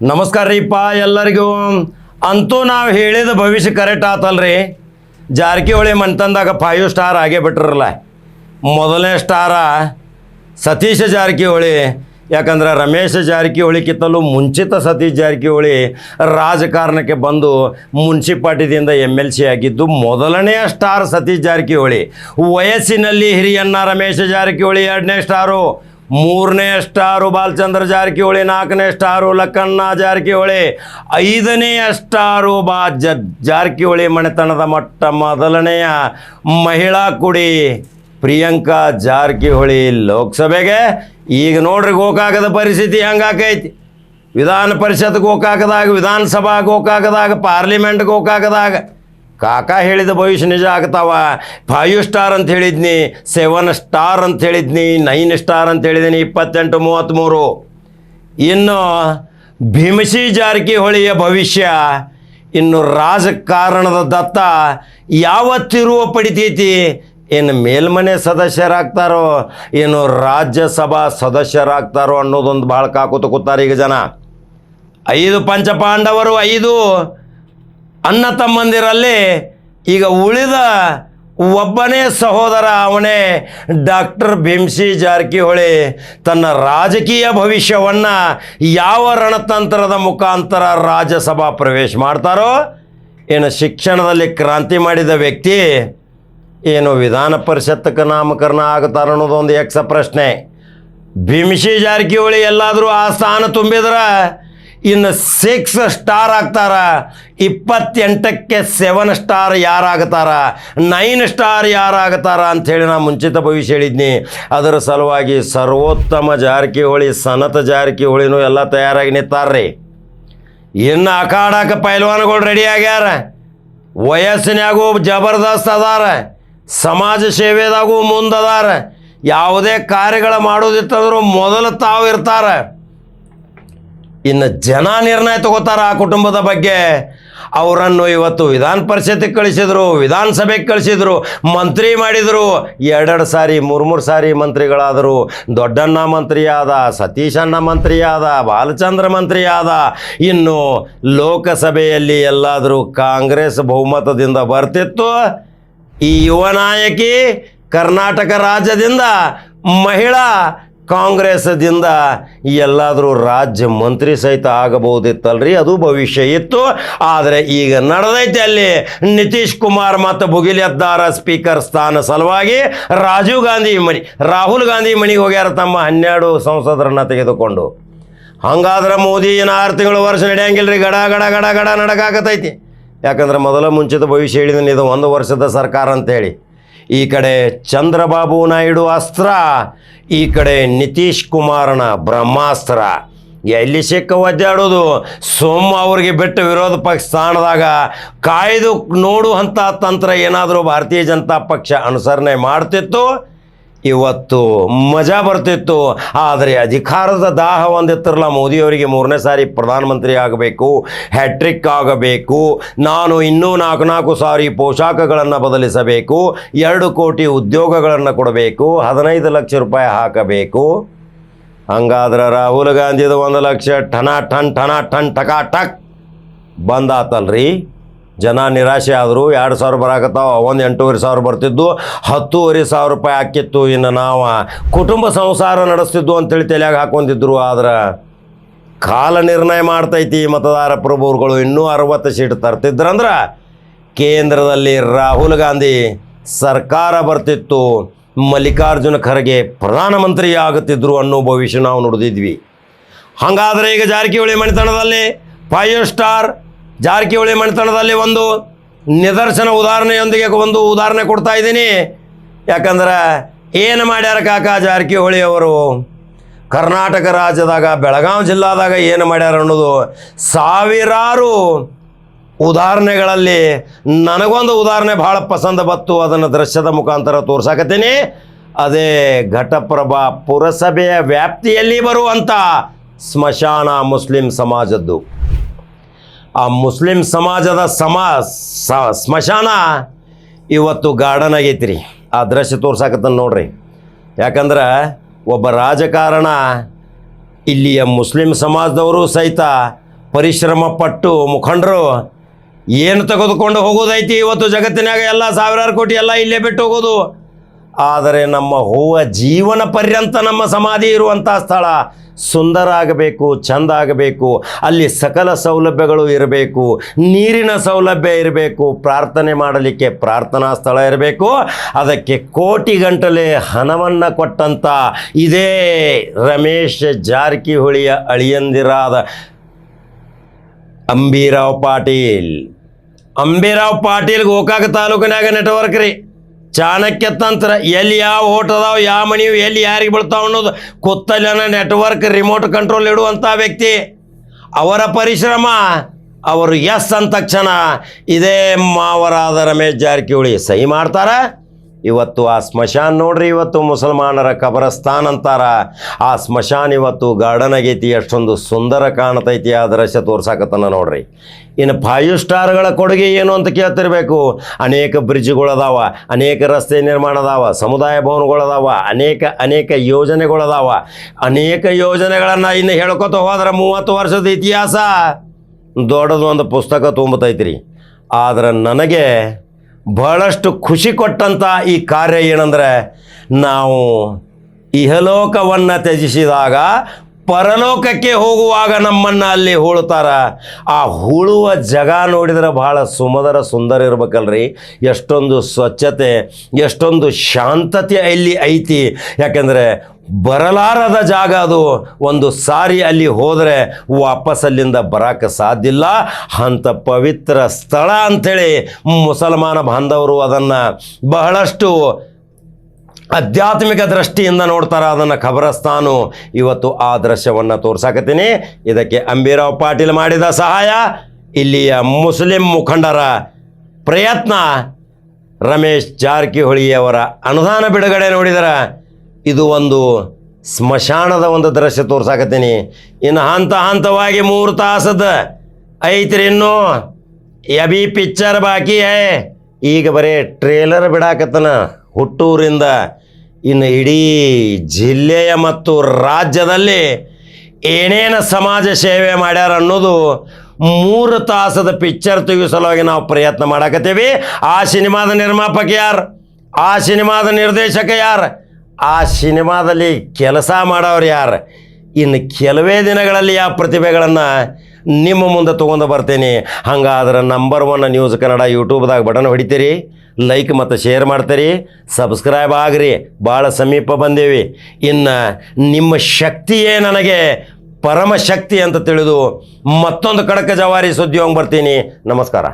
ನಮಸ್ಕಾರ ರೀಪ್ಪ ಎಲ್ಲರಿಗೂ. ಅಂತೂ ನಾವು ಹೇಳಿದ ಭವಿಷ್ಯ ಕರೆಕ್ಟ್ ಆತಲ್ರಿ. ಜಾರಕಿಹೊಳಿ ಮನ್ತಂದಾಗ ಫೈವ್ ಸ್ಟಾರ್ ಆಗೇ ಬಿಟ್ರಲ್ಲ ಮೊದಲನೇ ಸ್ಟಾರ ಸತೀಶ ಜಾರಕಿಹೊಳಿ. ಯಾಕಂದ್ರೆ ರಮೇಶ್ ಕಿತ್ತಲು ಮುಂಚಿತ ಸತೀಶ್ ಜಾರಕಿಹೊಳಿ ರಾಜಕಾರಣಕ್ಕೆ ಬಂದು ಮುನ್ಸಿಪಾಲ್ಟಿದಿಂದ ಎಂ ಎಲ್ ಸಿ ಆಗಿದ್ದು ಮೊದಲನೆಯ ಸ್ಟಾರ್ ಸತೀಶ್ ಜಾರಕಿಹೊಳಿ. ವಯಸ್ಸಿನಲ್ಲಿ ಹಿರಿಯಣ್ಣ ರಮೇಶ್ ಜಾರಕಿಹೊಳಿ ಎರಡನೇ ಸ್ಟಾರು ಮೂರನೇ ಸ್ಟಾರು ಬಾಲಚಂದ್ರ ಜಾರಕಿಹೊಳಿ, ನಾಲ್ಕನೇ ಸ್ಟಾರು ಲಕ್ಕಣ್ಣ ಜಾರಕಿಹೊಳಿ ಐದನೆಯ ಸ್ಟಾರು ಬಾ ಜ ಜಾರಕಿಹೊಳಿ ಮನೆತನದ ಮೊಟ್ಟ ಮೊದಲನೆಯ ಮಹಿಳಾ ಕುಡಿ ಪ್ರಿಯಾಂಕಾ ಜಾರಕಿಹೊಳಿ ಲೋಕಸಭೆಗೆ. ಈಗ ನೋಡ್ರಿ ಗೋಕಾಕದ ಪರಿಸ್ಥಿತಿ ಹಂಗಾಕೈತಿ ವಿಧಾನ ಪರಿಷತ್ ಗೋಕಾಕದಾಗ ವಿಧಾನಸಭಾ ಗೋಕಾಕದಾಗ ಪಾರ್ಲಿಮೆಂಟ್ ಗೋಕಾಕದಾಗ. ಕಾಕ ಹೇಳಿದ ಭವಿಷ್ಯ ನಿಜ ಆಗ್ತಾವ. ಫೈವ್ ಸ್ಟಾರ್ ಅಂತ ಹೇಳಿದ್ನಿ ಸೆವೆನ್ ಸ್ಟಾರ್ ಅಂತ ಹೇಳಿದ್ನಿ ನೈನ್ ಸ್ಟಾರ್ ಅಂತ ಹೇಳಿದ್ದೀನಿ ಇಪ್ಪತ್ತೆಂಟು ಮೂವತ್ತ್ಮೂರು ಇನ್ನು ಭೀಮಸಿ ಜಾರಕಿಹೊಳಿಯ ಭವಿಷ್ಯ, ಇನ್ನು ರಾಜಕಾರಣದ ದತ್ತ ಯಾವತ್ತಿರುವ ತಿರುವು ಪಡಿತೈತಿ? ಏನು ಮೇಲ್ಮನೆ ಸದಸ್ಯರಾಗ್ತಾರೋ ಏನು ರಾಜ್ಯಸಭಾ ಸದಸ್ಯರಾಗ್ತಾರೋ ಅನ್ನೋದೊಂದು ಭಾಳ ಕಾಕುತ ಕೂತಾರೆ ಈಗ ಜನ. ಐದು ಪಂಚಪಾಂಡವರು, ಐದು. ಅಣ್ಣ ತಮ್ಮಂದಿರಲ್ಲಿ ಈಗ ಉಳಿದ ಒಬ್ಬನೇ ಸಹೋದರ ಅವನೇ ಡಾಕ್ಟರ್ ಭೀಮ್ಸಿ ಜಾರಕಿಹೊಳಿ. ತನ್ನ ರಾಜಕೀಯ ಭವಿಷ್ಯವನ್ನು ಯಾವ ರಣತಂತ್ರದ ಮುಖಾಂತರ ರಾಜ್ಯಸಭಾ ಪ್ರವೇಶ ಮಾಡ್ತಾರೋ, ಏನು ಶಿಕ್ಷಣದಲ್ಲಿ ಕ್ರಾಂತಿ ಮಾಡಿದ ವ್ಯಕ್ತಿ, ಏನು ವಿಧಾನ ಪರಿಷತ್ತಕ್ಕೆ ನಾಮಕರಣ ಆಗುತ್ತಾರ ಅನ್ನೋದೊಂದು ಯಕ್ಷ ಪ್ರಶ್ನೆ. ಭೀಮ್ಸಿ ಜಾರಕಿಹೊಳಿ ಎಲ್ಲಾದರೂ ಆ ಸ್ಥಾನ ತುಂಬಿದ್ರೆ ಇನ್ನು ಸಿಕ್ಸ್ ಸ್ಟಾರ್ ಆಗ್ತಾರ. ಇಪ್ಪತ್ತೆಂಟಕ್ಕೆ ಸೆವೆನ್ ಸ್ಟಾರ್ ಯಾರಾಗ್ತಾರ ನೈನ್ ಸ್ಟಾರ್ ಯಾರಾಗ್ತಾರ ಅಂಥೇಳಿ ನಾನು ಮುಂಚಿತ ಭವಿಷ್ಯ ಹೇಳಿದ್ನಿ. ಅದರ ಸಲುವಾಗಿ ಸರ್ವೋತ್ತಮ ಜಾರಕಿಹೊಳಿ, ಸನತ ಜಾರಕಿಹೊಳಿನೂ ಎಲ್ಲ ತಯಾರಾಗಿ ನಿಂತಾರ್ರಿ. ಇನ್ನು ಅಖಾಡಕ್ಕೆ ಪೈಲ್ವಾನ್ಗಳು ರೆಡಿ ಆಗ್ಯಾರ. ವಯಸ್ಸಿನಾಗೂ ಜಬರ್ದಸ್ತ್ ಅದಾರ. ಸಮಾಜ ಸೇವೆದಾಗೂ ಮುಂದದಾರ ಯಾವುದೇ ಕಾರ್ಯಗಳ ಮಾಡೋದಿತ್ತಂದ್ರೂ ಮೊದಲು ತಾವು ಇರ್ತಾರ. ಇನ್ನು ಜನ ನಿರ್ಣಯ ತಗೋತಾರ ಆ ಕುಟುಂಬದ ಬಗ್ಗೆ. ಅವರನ್ನು ಇವತ್ತು ವಿಧಾನ ಪರಿಷತ್ತಿಗೆ ಕಳಿಸಿದ್ರು, ವಿಧಾನಸಭೆಗೆ ಕಳಿಸಿದ್ರು, ಮಂತ್ರಿ ಮಾಡಿದರು. ಎರಡೆರಡು ಸಾರಿ ಮೂರು ಮೂರು ಸಾರಿ ಮಂತ್ರಿಗಳಾದರು. ದೊಡ್ಡಣ್ಣ ಮಂತ್ರಿ ಆದ ಸತೀಶಣ್ಣ ಮಂತ್ರಿ ಆದ ಬಾಲಚಂದ್ರ ಮಂತ್ರಿ ಆದ ಇನ್ನು ಲೋಕಸಭೆಯಲ್ಲಿ ಎಲ್ಲಾದರೂ ಕಾಂಗ್ರೆಸ್ ಬಹುಮತದಿಂದ ಬರ್ತಿತ್ತು. ಈ ಯುವ ನಾಯಕಿ ಕರ್ನಾಟಕ ರಾಜ್ಯದಿಂದ ಮಹಿಳಾ ಕಾಂಗ್ರೆಸ್ದಿಂದ ಎಲ್ಲಾದರೂ ರಾಜ್ಯ ಮಂತ್ರಿ ಸಹಿತ ಆಗಬಹುದಿತ್ತಲ್ರಿ? ಅದು ಭವಿಷ್ಯ ಇತ್ತು. ಆದರೆ ಈಗ ನಡೆದೈತೆ ಅಲ್ಲಿ. ನಿತೀಶ್ ಕುಮಾರ್ ಮತ್ತು ಬುಗಿಲೆದ್ದಾರ ಸ್ಪೀಕರ್ ಸ್ಥಾನ ಸಲುವಾಗಿ ರಾಜೀವ್ ಗಾಂಧಿ ಮಣಿ ರಾಹುಲ್ ಗಾಂಧಿ ಮಣಿಗೆ ಹೋಗ್ಯಾರ ತಮ್ಮ ಹನ್ನೆರಡು ಸಂಸದರನ್ನ ತೆಗೆದುಕೊಂಡು. ಹಂಗಾದ್ರೆ ಮೋದಿ ಏನು ಆರು ತಿಂಗಳು ವರ್ಷ ನಡೆಯಂಗಿಲ್ಲ ರೀ ಗಡ ಗಡ ಗಡ ಗಡ, ನಡಕಾಕತೈತಿ. ಯಾಕಂದ್ರೆ ಮೊದಲ ಮುಂಚಿತ ಭವಿಷ್ಯ ಹೇಳಿದ್ದೀನಿ ಇದು ಒಂದು ವರ್ಷದ ಸರ್ಕಾರ ಅಂತೇಳಿ. ಈ ಕಡೆ ಚಂದ್ರಬಾಬು ನಾಯ್ಡು ಅಸ್ತ್ರ, ಈ ಕಡೆ ನಿತೀಶ್ ಕುಮಾರನ ಬ್ರಹ್ಮಾಸ್ತ್ರ. ಎಲ್ಲಿ ಸಿಕ್ಕ ಒದ್ದಾಡೋದು ಸೋಮ ಅವ್ರಿಗೆ ಬಿಟ್ಟು ವಿರೋಧ ಪಕ್ಷ ಸ್ಥಾನದಾಗ ಕಾಯ್ದು ನೋಡುವಂಥ ತಂತ್ರ ಏನಾದರೂ ಭಾರತೀಯ ಜನತಾ ಪಕ್ಷ ಅನುಸರಣೆ ಮಾಡ್ತಿತ್ತು? ಇವತ್ತು ಮಜಾ ಬರ್ತಿತ್ತು. ಆದರೆ ಅಧಿಕಾರದ ದಾಹ ಒಂದಿತ್ತಿರಲ್ಲ ಮೋದಿಯವರಿಗೆ ಮೂರನೇ ಸಾರಿ ಪ್ರಧಾನಮಂತ್ರಿ ಆಗಬೇಕು, ಹ್ಯಾಟ್ರಿಕ್ ಆಗಬೇಕು, ನಾನು ಇನ್ನೂ ನಾಲ್ಕು ನಾಲ್ಕು ಸಾರಿ ಪೋಷಾಕಗಳನ್ನು ಬದಲಿಸಬೇಕು, ಎರಡು ಕೋಟಿ ಉದ್ಯೋಗಗಳನ್ನು ಕೊಡಬೇಕು, ಹದಿನೈದು ಲಕ್ಷ ರೂಪಾಯಿ ಹಾಕಬೇಕು. ಹಂಗಾದ್ರೆ ರಾಹುಲ್ ಗಾಂಧಿದು ಒಂದು ಲಕ್ಷ ಠನ ಠನ್ ಠನ ಠನ್ ಟಕ ಟಕ್ ಬಂದಾತಲ್ರಿ. ಜನ ನಿರಾಶೆ ಆದರು ಎರಡು ಸಾವಿರ ಬರಾಕತ್ತಾವ, ಒಂದು ಎಂಟೂವರೆ ಸಾವಿರ ಬರ್ತಿದ್ದು, ಹತ್ತೂವರೆ ಸಾವಿರ ರೂಪಾಯಿ ಹಾಕಿತ್ತು. ಇನ್ನು ನಾವು ಕುಟುಂಬ ಸಂಸಾರ ನಡೆಸ್ತಿದ್ದು ಅಂತೇಳಿ ತಲೆಯಾಗ ಹಾಕೊಂಡಿದ್ರು. ಆದ್ರೆ ಕಾಲ ನಿರ್ಣಯ ಮಾಡ್ತೈತಿ ಮತದಾರ ಪ್ರಭುಗಳು ಇನ್ನೂ ಅರವತ್ತು ಸೀಟ್ ತರ್ತಿದ್ರಂದ್ರೆ ಕೇಂದ್ರದಲ್ಲಿ ರಾಹುಲ್ ಗಾಂಧಿ ಸರ್ಕಾರ ಬರ್ತಿತ್ತು. ಮಲ್ಲಿಕಾರ್ಜುನ ಖರ್ಗೆ ಪ್ರಧಾನಮಂತ್ರಿ ಆಗುತ್ತಿದ್ರು ಅನ್ನೋ ಭವಿಷ್ಯ ನಾವು ನುಡಿದಿದ್ವಿ. ಹಾಗಾದರೆ ಈಗ ಜಾರಕಿಹೊಳಿ ಮನೆತನದಲ್ಲಿ ಫೈವ್ ಸ್ಟಾರ್ ಜಾರಕಿಹೊಳಿ ಮನೆತನದಲ್ಲಿ ಒಂದು ನಿದರ್ಶನ ಉದಾಹರಣೆಯೊಂದಿಗೆ ಒಂದು ಉದಾಹರಣೆ ಕೊಡ್ತಾ ಇದ್ದೀನಿ. ಯಾಕಂದ್ರೆ ಏನು ಮಾಡ್ಯಾರ ಕಾಕ ಜಾರಕಿಹೊಳಿ ಅವರು? ಕರ್ನಾಟಕ ರಾಜ್ಯದಾಗ ಬೆಳಗಾವಿ ಜಿಲ್ಲಾದಾಗ ಏನು ಮಾಡ್ಯಾರ ಅನ್ನೋದು ಸಾವಿರಾರು ಉದಾಹರಣೆಗಳಲ್ಲಿ ನನಗೊಂದು ಉದಾಹರಣೆ ಭಾಳ ಪಸಂದ ಬತ್ತು ಅದನ್ನು ದೃಶ್ಯದ ಮುಖಾಂತರ ತೋರ್ಸಾಕತ್ತೀನಿ. ಅದೇ ಘಟಪ್ರಭಾ ಪುರಸಭೆಯ ವ್ಯಾಪ್ತಿಯಲ್ಲಿ ಬರುವಂಥ ಸ್ಮಶಾನ ಮುಸ್ಲಿಂ ಸಮಾಜದ್ದು. ಆ ಮುಸ್ಲಿಂ ಸಮಾಜದ ಸಮಾ ಸ್ಮಶಾನ ಇವತ್ತು ಗಾರ್ಡನ್ ಆಗೈತಿ ರೀ ಆ ದೃಶ್ಯ ತೋರ್ಸಾಕತ್ತನ ನೋಡ್ರಿ. ಯಾಕಂದ್ರೆ ಒಬ್ಬ ರಾಜಕಾರಣ ಇಲ್ಲಿಯ ಮುಸ್ಲಿಂ ಸಮಾಜದವರು ಸಹಿತ ಪರಿಶ್ರಮ ಪಟ್ಟು ಮುಖಂಡರು ಏನು ತೆಗೆದುಕೊಂಡು ಹೋಗೋದೈತಿ ಇವತ್ತು ಜಗತ್ತಿನಾಗ ಎಲ್ಲ ಸಾವಿರಾರು ಕೋಟಿ ಎಲ್ಲ ಇಲ್ಲೇ ಬಿಟ್ಟು ಹೋಗೋದು. ಆದರೆ ನಮ್ಮ ಹೂವ ಜೀವನ ಪರ್ಯಂತ ನಮ್ಮ ಸಮಾಧಿ ಇರುವಂಥ ಸ್ಥಳ. ಸುಂದರ ಆಗಬೇಕು ಚಂದ ಆಗಬೇಕು ಅಲ್ಲಿ ಸಕಲ ಸೌಲಭ್ಯಗಳು ಇರಬೇಕು, ನೀರಿನ ಸೌಲಭ್ಯ ಇರಬೇಕು, ಪ್ರಾರ್ಥನೆ ಮಾಡಲಿಕ್ಕೆ ಪ್ರಾರ್ಥನಾ ಸ್ಥಳ ಇರಬೇಕು. ಅದಕ್ಕೆ ಕೋಟಿ ಗಂಟಲೆ ಹಣವನ್ನು ಕೊಟ್ಟಂಥ ಇದೇ ರಮೇಶ್ ಜಾರಕಿಹೊಳಿಯ ಅಳಿಯಂದಿರಾದ ಅಂಬೀರಾವ್ ಪಾಟೀಲ್. ಅಂಬೀರಾವ್ ಪಾಟೀಲ್ ಗೋಕಾಕ ತಾಲೂಕಿನಾಗ ನೆಟ್ವರ್ಕ್ ರೀ. ಚಾಣಕ್ಯ ತಂತ್ರ ಎಲ್ಲಿ ಯಾವ ಓಟ್ ಅದಾವ, ಯಾವ ಮನೆಯು, ಎಲ್ಲಿ ಯಾರಿಗೆ ಬೀಳ್ತಾವ ಅನ್ನೋದು ಕೊತ್ತಲ್ಲನ ನೆಟ್ವರ್ಕ್ ರಿಮೋಟ್ ಕಂಟ್ರೋಲ್ ಇಡುವಂಥ ವ್ಯಕ್ತಿ. ಅವರ ಪರಿಶ್ರಮ, ಅವರು ಎಸ್ ಅಂದ ತಕ್ಷಣ ಇದೇ ಮಾವರಾದ ರಮೇಶ್ ಜಾರಕಿಹೊಳಿ ಸಹಿ ಮಾಡ್ತಾರ. ಇವತ್ತು ಆ ಸ್ಮಶಾನ್ ನೋಡ್ರಿ, ಇವತ್ತು ಮುಸಲ್ಮಾನರ ಕಬರಸ್ತಾನ್ ಅಂತಾರ. ಆ ಸ್ಮಶಾನ್ ಇವತ್ತು ಗಾರ್ಡನ್ ಆಗೈತಿ ಅಷ್ಟೊಂದು ಸುಂದರ ಕಾಣತೈತಿ, ಆ ದೃಶ್ಯ ತೋರ್ಸಾಕತ್ತನ ನೋಡ್ರಿ. ಇನ್ನು ಫೈವ್ ಸ್ಟಾರ್ಗಳ ಕೊಡುಗೆ ಏನು ಅಂತ ಕೇಳ್ತಿರ್ಬೇಕು. ಅನೇಕ ಬ್ರಿಡ್ಜ್ಗಳದಾವ, ಅನೇಕ ರಸ್ತೆ ನಿರ್ಮಾಣ ಅದಾವ, ಸಮುದಾಯ ಭವನಗಳದಾವ, ಅನೇಕ ಅನೇಕ ಯೋಜನೆಗಳದಾವ. ಅನೇಕ ಯೋಜನೆಗಳನ್ನು ಇನ್ನು ಹೇಳ್ಕೊತ ಹೋದ್ರೆ ಮೂವತ್ತು ವರ್ಷದ ಇತಿಹಾಸ. ದೊಡ್ಡದೊಂದು ಪುಸ್ತಕ ತುಂಬತೈತ್ರಿ. ಆದ್ರೆ ನನಗೆ ಬಹಳಷ್ಟು ಖುಷಿ ಕೊಟ್ಟಂಥ ಈ ಕಾರ್ಯ ಏನಂದರೆ ನಾವು ಇಹಲೋಕವನ್ನು ತ್ಯಜಿಸಿದಾಗ ಪರಲೋಕಕ್ಕೆ ಹೋಗುವಾಗ ನಮ್ಮನ್ನು ಅಲ್ಲಿ ಹೂಳುತ್ತಾರ. ಆ ಹೂಳುವ ಜಗ ನೋಡಿದ್ರೆ ಬಹಳ ಸುಮಧರ ಸುಂದರ ಇರ್ಬೇಕಲ್ರಿ. ಎಷ್ಟೊಂದು ಸ್ವಚ್ಛತೆ, ಎಷ್ಟೊಂದು ಶಾಂತತೆ ಇಲ್ಲಿ ಐತಿ. ಯಾಕೆಂದರೆ ಬರಲಾರದ ಜಾಗ ಅದು. ಒಂದು ಸಾರಿ ಅಲ್ಲಿ ಹೋದರೆ ವಾಪಸ್ ಅಲ್ಲಿಂದ ಬರಕ್ಕೆ ಸಾಧ್ಯ ಇಲ್ಲ. ಅಂಥ ಪವಿತ್ರ ಸ್ಥಳ ಅಂಥೇಳಿ ಮುಸಲ್ಮಾನ ಬಾಂಧವರು ಅದನ್ನು ಬಹಳಷ್ಟು ಆಧ್ಯಾತ್ಮಿಕ ದೃಷ್ಟಿಯಿಂದ ನೋಡ್ತಾರೆ. ಅದನ್ನು ಖಬರಸ್ತಾನು. ಇವತ್ತು ಆ ದೃಶ್ಯವನ್ನು ತೋರ್ಸಾಕತ್ತೀನಿ. ಇದಕ್ಕೆ ಅಂಬೀರಾವ್ ಪಾಟೀಲ್ ಮಾಡಿದ ಸಹಾಯ. ಇಲ್ಲಿಯ ಮುಸ್ಲಿಂ ಮುಖಂಡರ ಪ್ರಯತ್ನ. ರಮೇಶ್ ಜಾರಕಿಹೊಳಿಯವರ ಅನುದಾನ ಬಿಡುಗಡೆ ನೋಡಿದರೆ. ಇದು ಒಂದು ಸ್ಮಶಾನದ ಒಂದು ದೃಶ್ಯ ತೋರ್ಸಾಕತ್ತೀನಿ. ಇನ್ನು ಹಂತ ಹಂತವಾಗಿ ಮೂರು ತಾಸದ ಐತ್ರಿ ಇನ್ನು. ಎಬಿ ಪಿಕ್ಚರ್ ಬಾಕಿ ಹೇ. ಈಗ ಬರೀ ಟ್ರೇಲರ್ ಬಿಡಾಕತ್ತನ ಹುಟ್ಟೂರಿಂದ. ಇನ್ನು ಇಡೀ ಜಿಲ್ಲೆಯ ಮತ್ತು ರಾಜ್ಯದಲ್ಲಿ ಏನೇನು ಸಮಾಜ ಸೇವೆ ಮಾಡ್ಯಾರ ಅನ್ನೋದು ಮೂರು ತಾಸದ ಪಿಕ್ಚರ್ ತೆಗೆಯೋ ಸಲುವಾಗಿ ನಾವು ಪ್ರಯತ್ನ ಮಾಡಾಕತ್ತೀವಿ. ಆ ಸಿನಿಮಾದ ನಿರ್ಮಾಪಕ ಯಾರು? ಆ ಸಿನಿಮಾದ ನಿರ್ದೇಶಕ ಯಾರು? ಆ ಸಿನಿಮಾದಲ್ಲಿ ಕೆಲಸ ಮಾಡೋರು ಯಾರು? ಇನ್ನು ಕೆಲವೇ ದಿನಗಳಲ್ಲಿ ಆ ಪ್ರತಿಭೆಗಳನ್ನು ನಿಮ್ಮ ಮುಂದೆ ತೊಗೊಂಡು ಬರ್ತೀನಿ. ಹಂಗಾದ್ರೆ ನಂಬರ್ ಒನ್ ನ್ಯೂಸ್ ಕನ್ನಡ ಯೂಟ್ಯೂಬ್ದಾಗ ಬಟನ್ ಹೊಡಿತೀರಿ ಲೈಕ್ ಮತ್ತು ಶೇರ್ ಮಾಡ್ತೀರಿ ಸಬ್ಸ್ಕ್ರೈಬ್ ಆಗ್ರಿ. ಭಾಳ ಸಮೀಪ ಬಂದೀವಿ. ಇನ್ನು ನಿಮ್ಮ ಶಕ್ತಿಯೇ ನನಗೆ ಪರಮಶಕ್ತಿ ಅಂತ ತಿಳಿದು ಮತ್ತೊಂದು ಕಡಕ ಜವಾರಿ ಸುದ್ದಿ ಹೋಗಿ ಬರ್ತೀನಿ. ನಮಸ್ಕಾರ.